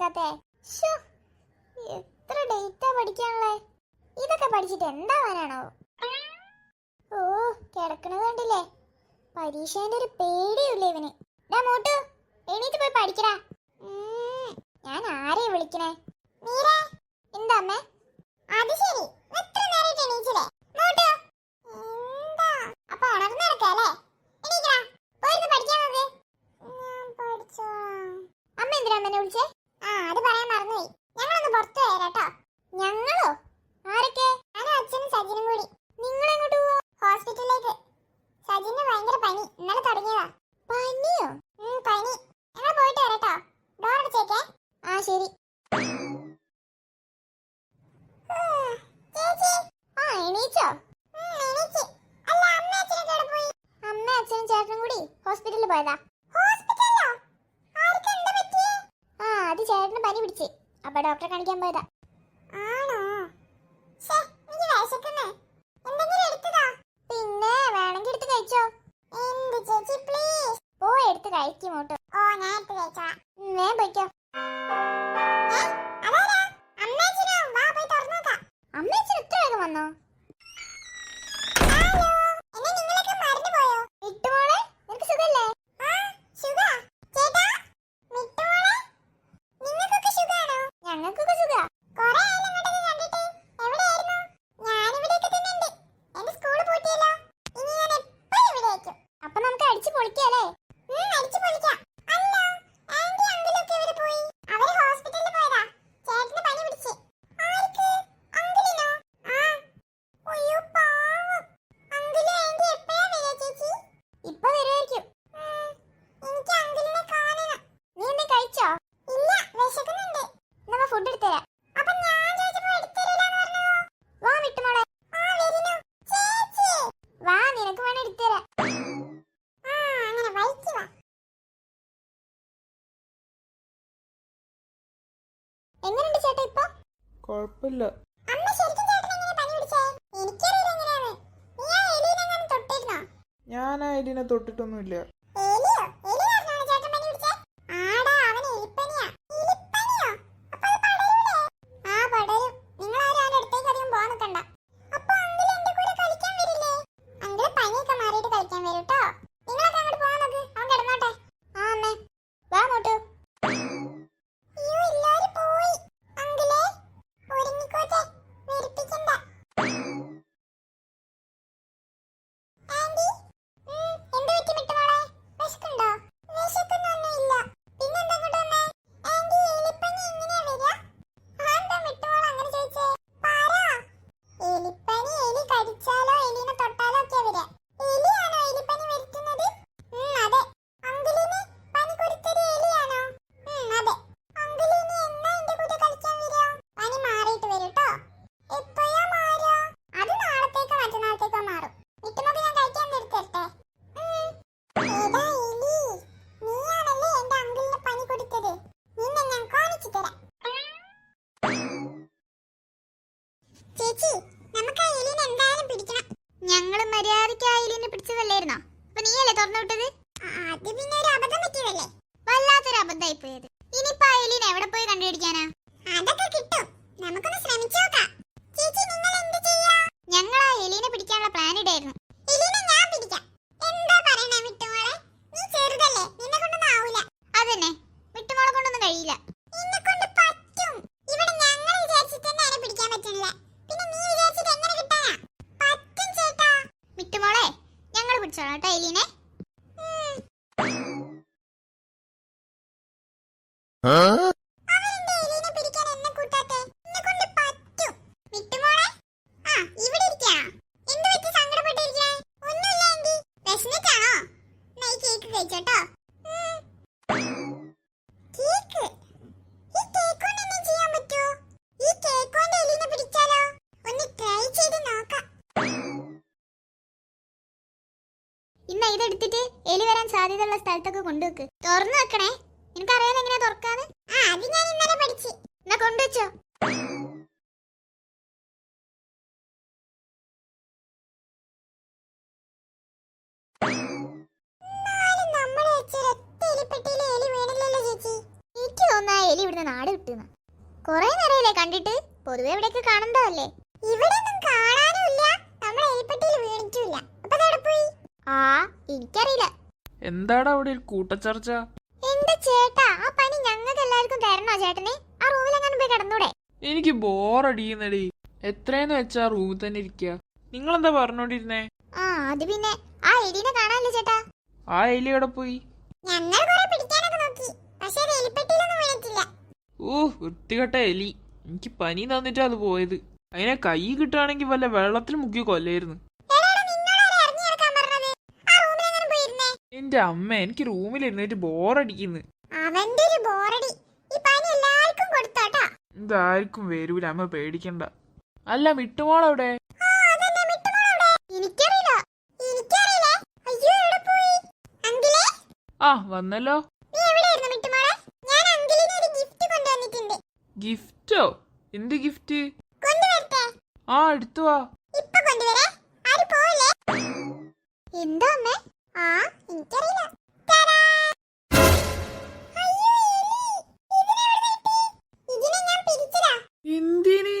കിടക്കാത്തെ ശ്ശോ, എത്ര ഡേറ്റ പഠിക്കാനുള്ളേ? ഇതൊക്കെ പഠിച്ചിട്ട് എന്താവാനാണോ ഓ കിടക്കണത് കണ്ടില്ലേ? പരീക്ഷേന്റെ ഒരു പേടിയില്ല ഇവന്? മോട്ടു എണീറ്റ് പോയി പഠിക്കടാ. ഞാൻ ആരെയാ വിളിക്കണേ? മീരേ എന്താ അമ്മേ? അത് ശരി എത്ര നേരമായിട്ട് എണീച്ചില്ലേ മോട്ടു എന്താ അപ്പൊ ഉണർന്നു നടക്കല്ലേ എണീക്കടാ പോയിരുന്ന് പഠിക്കാൻ നോക്ക് ഞാൻ പഠിച്ചോളാം അമ്മ എന്തിനാ അമ്മനെ വിളിച്ചേ ആ അത് പറയാൻ മറന്നുപോയി ഞങ്ങളൊന്ന് പുറത്തു പോയാ കേട്ടോ ഞങ്ങളോ ആരൊക്കെ ഞാനും അച്ഛനും സജിനും കൂടി നിങ്ങൾ എങ്ങോട്ട് പോവാ ഹോസ്പിറ്റലിലേക്ക് സജിന് ഭയങ്കര പനി ഇന്നലെ തുടങ്ങിയതാ പനിയോ ഉം, പനി ഞങ്ങൾ പോയിട്ട് വരാട്ടോ ഡോർ അടച്ചേക്കേ ആ ശരി ചേച്ചി ആ എണീച്ചോ അല്ല അമ്മ അച്ഛനൊക്കെ എവിടെ പോയി അമ്മ അച്ഛനും ചേട്ടനും കൂടി ഹോസ്പിറ്റലിൽ പോയതാ. ആ അത് ചേട്ടന് പനി പിടിച്ച്. അപ്പൊ ഡോക്ടറെ കാണിക്കാൻ പോയതാ? പിന്നെ വേണമെങ്കിൽ എടുത്ത് കഴിച്ചോ. എന്ത് ചേച്ചി പ്ലീസ് പോയി എടുത്ത് കഴിക്കും ഓ ഞാൻ എടുത്ത് കഴിച്ചാ ഞാൻ പോയിക്കോ. അമ്മേച്ചൻ ഇത്ര വേഗം വന്നോ മിട്ടുമോളെ, നിനക്ക് സുഖല്ലേ? ഞങ്ങൾക്കൊക്കെ സുഖാ. അപ്പൊ നമുക്ക് അടിച്ചു പൊളിക്കാല്ലേ ഇപ്പൊ വരുമായിരിക്കും നീ എന്തേ കഴിച്ചോ ഇല്ല വിശക്കുന്നുണ്ട് എന്നാ ഫുഡ് എടുത്തരാം അപ്പൊ ഞാൻ ചോദിച്ചപ്പോ എടുത്തരില്ലാന്ന് പറഞ്ഞോ വാ വിട്ടുമോളെ ആ വരുന്നു ചേച്ചി വാ നിനക്ക് വേണേ എടുത്തരാം ആ അങ്ങനെ വൈകി വാ എങ്ങനെയുണ്ട് ചേട്ടാ ഇപ്പൊ? കുഴപ്പമില്ല അമ്മ ശരിക്കും ചേട്ടൻ എങ്ങനെ പനി പിടിച്ചേ? എനിക്കറിയില്ല എങ്ങനെയാണ്? നീ ആ തൊട്ടിരുന്നോ? ഞാൻ ആ എലിനെ തൊട്ടിട്ടൊന്നുമില്ല. ചേച്ചി നമുക്ക് ആ എലിനെ എന്തായാലും പിടിക്കണം. ഞങ്ങൾ മര്യാദയ്ക്ക് ആ എലിനെ പിടിച്ചതല്ലായിരുന്നോ? അപ്പൊ നീയല്ലേ തുറന്നു വിട്ടത്? അത് പിന്നെ ഒരു അബദ്ധം പറ്റിയതല്ലേ? വല്ലാത്തൊരു അബദ്ധമായി പോയത്. ഇനിയിപ്പോ ആ എലിനെ എവിടെ പോയി കണ്ടുപിടിക്കാനാ? അതൊക്കെ കിട്ടും. നമുക്കൊന്ന് ശ്രമിച്ചു നോക്കാം. ചേച്ചി നിങ്ങൾ എന്ത് ചെയ്യാ? ഞങ്ങൾ ആ എലിനെ പിടിക്കാനുള്ള പ്ലാൻ ഇടായിരുന്നു. എലിനെ ഞാൻ പിടിക്കാം. എന്താ പറയണേ മിട്ടുമോളെ നീ ചെറുതല്ലേ. നിന്നെ കൊണ്ടൊന്നും ആവൂല. ഇന്ന ഇതെടുത്തിട്ട് എലി വരാൻ സാധ്യതയുള്ള സ്ഥലത്തൊക്കെ കൊണ്ടുവെക്ക്. തുറന്നു വെക്കണേ. എനിക്കറിയാൻ എങ്ങനെയാ തുറക്കാന്ന്? ആ അത് ഞാൻ ഇന്നലെ പഠിച്ചു. എന്നാ കൊണ്ടുവച്ചോ. എലി ഇവിടുന്ന് നാട് വിട്ടുന്ന. കൊറേ നേരമല്ലേ കണ്ടിട്ട്? പൊതുവെ ഇവിടെയൊക്കെ കാണണ്ടതല്ലേ ഇവിടെ എനിക്കറിയില്ല. എന്താടാ അവിടെ ഒരു കൂട്ടച്ചർച്ച? എന്റെ ചേട്ടാ ആ പണി ഞങ്ങൾക്ക് എല്ലാവർക്കും തരണോ ചേട്ടനെ? ആ റൂമിൽ എങ്ങനെ പോയി കിടന്നൂടെ? എനിക്ക് ബോറടിയുന്നടി എത്രയെന്ന് വെച്ചാ റൂമിൽ തന്നെ ഇരിക്ക. നിങ്ങൾ എന്താ പറഞ്ഞോണ്ടിരുന്നേ? ആ അത് പിന്നെ ആ എലിനെ കാണാല്ലേ ചേട്ടാ? ആ എലി എവിടെ പോയി? ഞങ്ങൾ കുറെ പിടിക്കാനൊക്കെ നോക്കി. പക്ഷേ അത് എലിപ്പെട്ടിയിലൊന്നും വീണിട്ടില്ല. ഓ വൃത്തികെട്ട എലി. എനിക്ക് പനി തന്നിട്ടാ അത് പോയത്. അതിനെ കൈ കിട്ടുകയാണെങ്കിൽ വല്ല വെള്ളത്തിൽ മുക്കി കൊല്ലായിരുന്നു. എന്റെ അമ്മ എനിക്ക് റൂമിൽ ഇരുന്നിട്ട് ബോറടിക്കുന്നു അവന്റെ ഒരു ബോറടി ഈ പനി എല്ലാവർക്കും കൊടുത്തോട്ടാ ഇതാർക്കും വരൂല അമ്മ പേടിക്കണ്ട. അല്ല മിട്ടുമോൾ അവിടെ ആ വന്നല്ലോ. ഗിഫ്റ്റ്? എന്ത് ഗിഫ്റ്റ്? ആ എടുത്തു വാ. എന്താ അമ്മേ? ആ എനിക്കറിയില്ല. എന്തിന്?